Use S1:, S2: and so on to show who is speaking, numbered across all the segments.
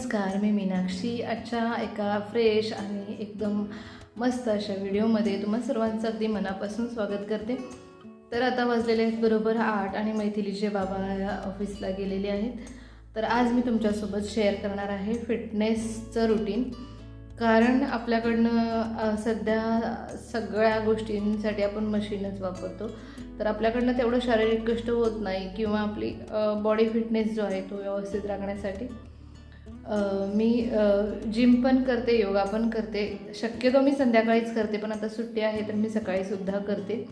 S1: नमस्कार मी मीनाक्षी. आजच्या एका फ्रेश आणि एकदम मस्त अशा व्हिडिओमध्ये तुम्हा सर्वांचं अगदी मनापासून स्वागत करते. तर आता वाजलेले आहेत बरोबर आठ आणि मैथिलीचे बाबा ऑफिसला गेलेले आहेत. तर आज मी तुमच्यासोबत शेअर करणार आहे फिटनेसचं रुटीन कारण आपल्याकडनं सध्या सगळ्या गोष्टींसाठी आपण मशीनच वापरतो. तर आपल्याकडनं तेवढं शारीरिक कष्ट होत नाही किंवा आपली बॉडी फिटनेस जो आहे तो व्यवस्थित राखण्यासाठी. मी जिम पण करते योगा पण करते. शक्यतो मी संध्याकाळीच करते पण आता सुट्टी आहे तर मी सकाळीसुद्धा करते.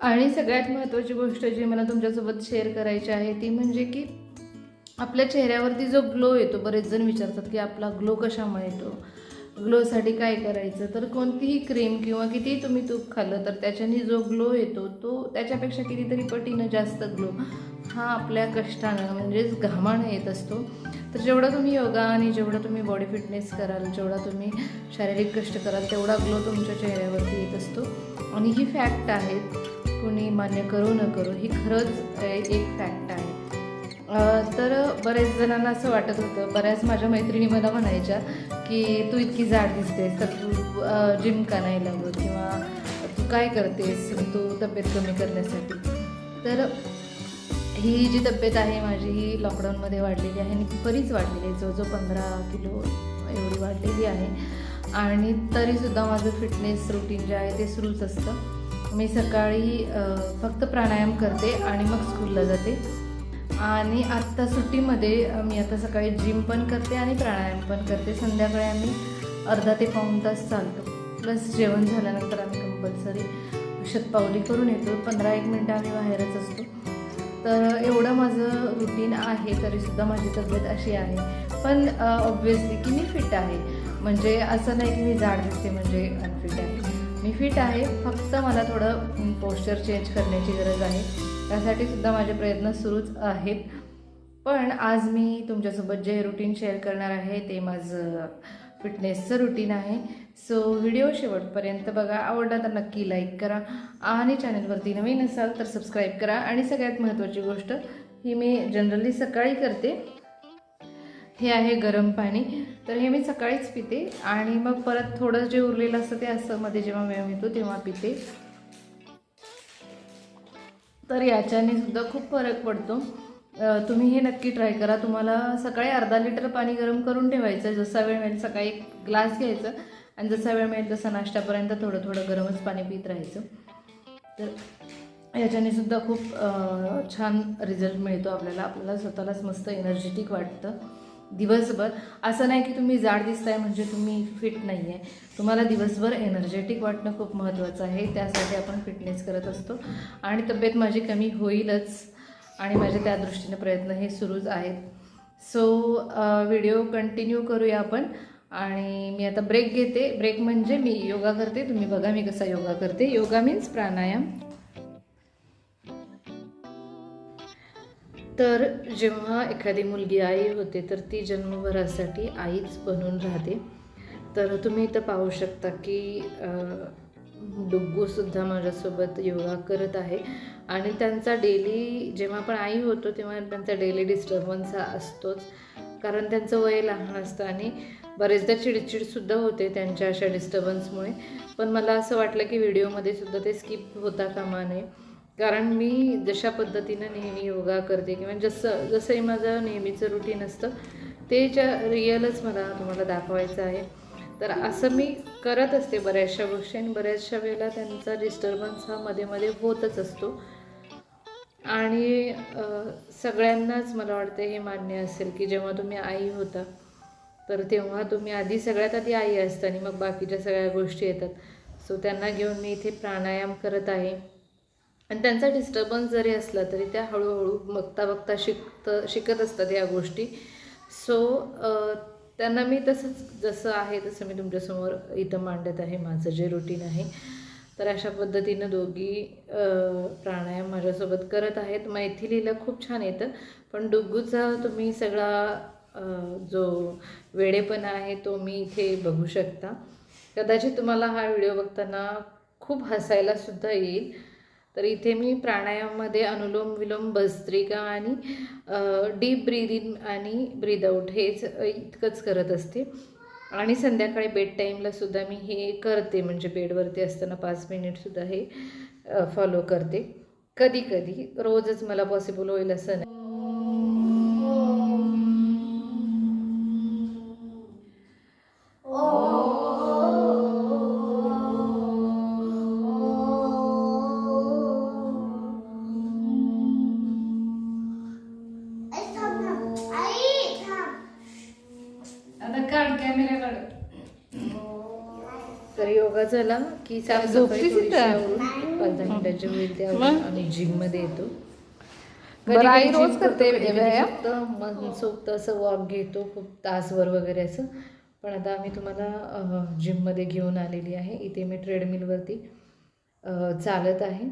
S1: आणि सगळ्यात महत्त्वाची गोष्ट जी मला तुमच्यासोबत शेअर करायची आहे ती म्हणजे की आपल्या चेहऱ्यावरती जो ग्लो येतो बरेच जण विचारतात की आपला ग्लो कशामुळे येतो? ग्लोसाठी काय करायचं? तर कोणतीही क्रीम किंवा कितीही तुम्ही तूप खाल्लं तर त्याच्याने जो ग्लो येतो तो त्याच्यापेक्षा कितीतरी पटीनं जास्त ग्लो हा आपल्या कष्टानं म्हणजेच घामानं येत असतो. तर जेवढा तुम्ही योगा आणि जेवढा तुम्ही बॉडी फिटनेस कराल जेवढा तुम्ही शारीरिक कष्ट कराल तेवढा ग्लो तुमच्या चेहऱ्यावरती येत असतो. आणि ही फॅक्ट आहे कुणी मान्य करू न करू ही खरंच एक फॅक्ट आहे. तर बऱ्याच जणांना असं वाटत होतं बऱ्याच माझ्या मैत्रिणी मला म्हणायच्या की तू इतकी जाड दिसतेस तर तू जिम का नाही लावत किंवा तू काय करतेस तू तब्येत कमी करण्यासाठी? तर ही जी तब्येत आहे माझी ही लॉकडाऊनमध्ये वाढलेली आहे आणि बरीच वाढलेली आहे. जवळजवळ पंधरा किलो एवढी वाढलेली आहे. आणि तरीसुद्धा माझं फिटनेस रुटीन जे आहे ते सुरूच असतं. मी सकाळी फक्त प्राणायाम करते आणि मग स्कूलला जाते. आणि आत्ता सुट्टीमध्ये मी आता सकाळी जिम पण करते आणि प्राणायाम पण करते. संध्याकाळी आम्ही अर्धा ते पाऊण तास चालतो. प्लस जेवण झाल्यानंतर आम्ही कंपल्सरी शतपावली करून येतो. पंधरा एक मिनटं आम्ही बाहेरच असतो. तर एवढं माझं रुटीन आहे तरीसुद्धा माझी तब्येत अशी आहे. पण ऑब्व्हियसली की मी फिट आहे. म्हणजे असं नाही की मी जाड दिसते म्हणजे अनफिट आहे. मी फिट आहे. फक्त मला थोडं पोश्चर चेंज करण्याची गरज आहे. त्यासाठी सुद्धा माझे प्रयत्न सुरूच आहेत. पण आज मी तुमच्यासोबत जे रुटीन शेअर करणार आहे ते माझं फिटनेसचं रुटीन आहे. सो व्हिडिओ शेवटपर्यंत बघा. आवडला तर नक्की लाईक करा आणि चॅनलवरती नवीन असाल तर सबस्क्राईब करा. आणि सगळ्यात महत्त्वाची गोष्ट ही मी जनरली सकाळी करते. हे आहे गरम पाणी. तर हे मी सकाळीच पिते आणि मग परत थोडं जे उरलेलं असतं ते असं मध्ये जेव्हा वेळ मिळतो तेव्हा पिते. तर याच्याने सुद्धा खूप फरक पडतो. तुम्ही हे नक्की ट्राय करा. तुम्हाला सकाळी अर्धा लिटर पाणी गरम करून ठेवायचं. जसा वेळ मिळेल सकाळी एक ग्लास घ्यायचं आणि जसा वेळ मिळेल तसा नाश्त्यापर्यंत थोडं थोडं गरमच पाणी पित राहायचं. तर याच्याने सुद्धा खूप छान रिझल्ट मिळतो आपल्याला. आपल्याला स्वतःलाच मस्त एनर्जेटिक वाटतं. दिवसभर. असं नाही की तुम्ही जाड दिसताय म्हणजे तुम्ही फिट नाही आहे तुम्हाला दिवसभर एनर्जेटिक वाटणं खूप महत्त्वाचं आहे. त्यासाठी आपण फिटनेस करत असतो. आणि तब्येत माझी कमी होईलच. आणि माझे त्या दृष्टीने प्रयत्न हे सुरूच आहेत. सो व्हिडिओ कंटिन्यू करूया आपण. आणि मी आता ब्रेक घेते. ब्रेक म्हणजे मी योगा करते. तुम्ही बघा मी कसा योगा करते. Yoga means pranayama. तर जेव्हा एखादी मुलगी आई होते तर ती जन्मभरासाठी आईच बनून राहते. तर तुम्ही इथं पाहू शकता की डुग्गूसुद्धा माझ्यासोबत योगा करत आहे. आणि त्यांचा डेली जेव्हा आपण आई होतो तेव्हा त्यांचा डेली डिस्टर्बन्स हा असतोच. कारण त्यांचं वय लहान असतं आणि बरेचदा चिडचिडसुद्धा होते त्यांच्या अशा डिस्टर्बन्समुळे पण मला असं वाटलं की व्हिडिओमध्ये सुद्धा ते स्किप होता कामा नये. कारण मी जशा पद्धतीनं नेहमी योगा करते किंवा जसं जसंही माझं नेहमीचं रुटीन असतं तेच्या रिअलच मला तुम्हाला दाखवायचं आहे. तर असं मी करत असते बऱ्याचशा गोष्टी आणि बऱ्याचशा वेळेला त्यांचा डिस्टर्बन्स हा मध्ये मध्ये होतच असतो. आणि सगळ्यांनाच मला वाटतं हे मान्य असेल की जेव्हा तुम्ही आई होता तर तेव्हा तुम्ही आधी सगळ्यात आधी आई असता आणि मग बाकीच्या सगळ्या गोष्टी येतात. सो त्यांना घेऊन मी इथे प्राणायाम करत आहे. आणि त्यांचा डिस्टर्बन्स जरी असला तरी त्या हळूहळू बघता बघता शिकत शिकत असतात या गोष्टी. सो त्यांना मी तसंच जसं आहे तसं मी तुमच्यासमोर इथं मांडत आहे. माझं जे रुटीन आहे. तर अशा पद्धतीनं दोघी प्राणायाम माझ्यासोबत करत आहेत. मैथिलीला खूप छान येतं. पण डुग्गूचा तुम्ही सगळा जो वेडेपणा आहे तो मी इथे बघू शकता. कदाचित तुम्हाला हा व्हिडिओ बघताना खूप हसायला सुद्धा येईल.
S2: तर इथे मी प्राणायाममध्ये अनुलोम विलोम भस्त्रिका आणि डीप ब्रीद इन आणि ब्रीदआउट हेच इतकंच करत असते. आणि संध्याकाळी बेड टाईमला सुद्धा मी हे करते म्हणजे बेडवरती असताना पाच मिनिटसुद्धा हे फॉलो करते. कधी कधी रोजच मला पॉसिबल होईल असं नाही. काढ तर योगा झाला की वेळ ते आवरून
S1: मग?
S2: आम्ही जिममध्ये येतो.
S1: आई रोज करते
S2: मनसोक्त असं वॉक घेतो खूप तासभर वगैरे असं. पण आता आम्ही तुम्हाला जिममध्ये घेऊन आलेली आहे. इथे मी ट्रेडमिलवरती चालत आहे.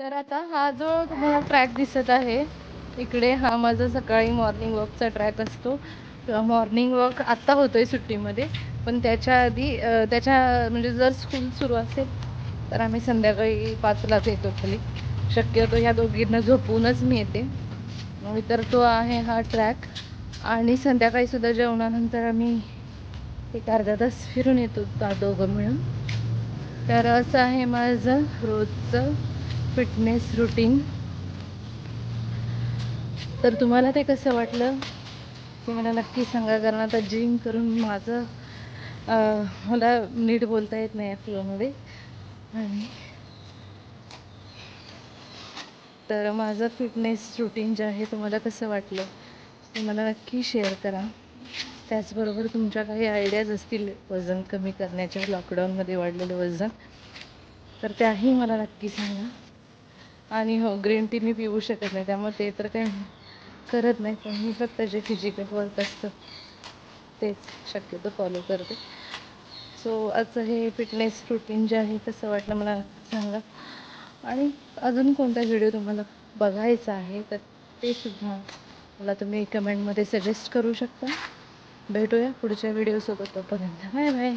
S1: तर आता हा जो तुम्हाला ट्रॅक दिसत आहे इकडे हा माझा सकाळी मॉर्निंग वॉकचा ट्रॅक असतो. मॉर्निंग वॉक आत्ता होतो आहे सुट्टीमध्ये पण त्याच्या आधी त्याच्या म्हणजे जर स्कूल सुरू असेल तर आम्ही संध्याकाळी पाचलाच येतो खाली. शक्यतो ह्या दोघींना झोपूनच मी येते. तर तो आहे हा ट्रॅक आणि संध्याकाळीसुद्धा जेवणानंतर आम्ही एक अर्धा तास फिरून येतो दोघं मिळून. तर असं आहे माझं रोजचं फिटनेस रुटीन. तर तुम्हाला ते कसं वाटलं? ते मला नक्की सांगा कारण आता जिम करून माझं मला नीट बोलता येत नाही फ्लोमध्ये आणि तर माझं फिटनेस रुटीन जे आहे तुम्हाला कसं वाटलं? ते मला नक्की शेअर करा. त्याचबरोबर तुमच्या काही आयडियाज असतील वजन कमी करण्याच्या लॉकडाऊनमध्ये वाढलेलं वजन तर त्याही मला नक्की सांगा. आणि हो ग्रीन टी मी पिऊ शकत नाही त्यामुळे ते तर काही करत नाही पण मी फक्त जे फिजिकल वर्क असतं तेच शक्यतो फॉलो करते. सो आजचं हे फिटनेस रुटीन जे आहे कसं वाटलं मला सांगा. आणि अजून कोणता व्हिडिओ तुम्हाला बघायचा आहे तर ते सुद्धा मला तुम्ही कमेंटमध्ये सजेस्ट करू शकता. भेटूया पुढच्या व्हिडिओसोबत तोपर्यंत. Bye bye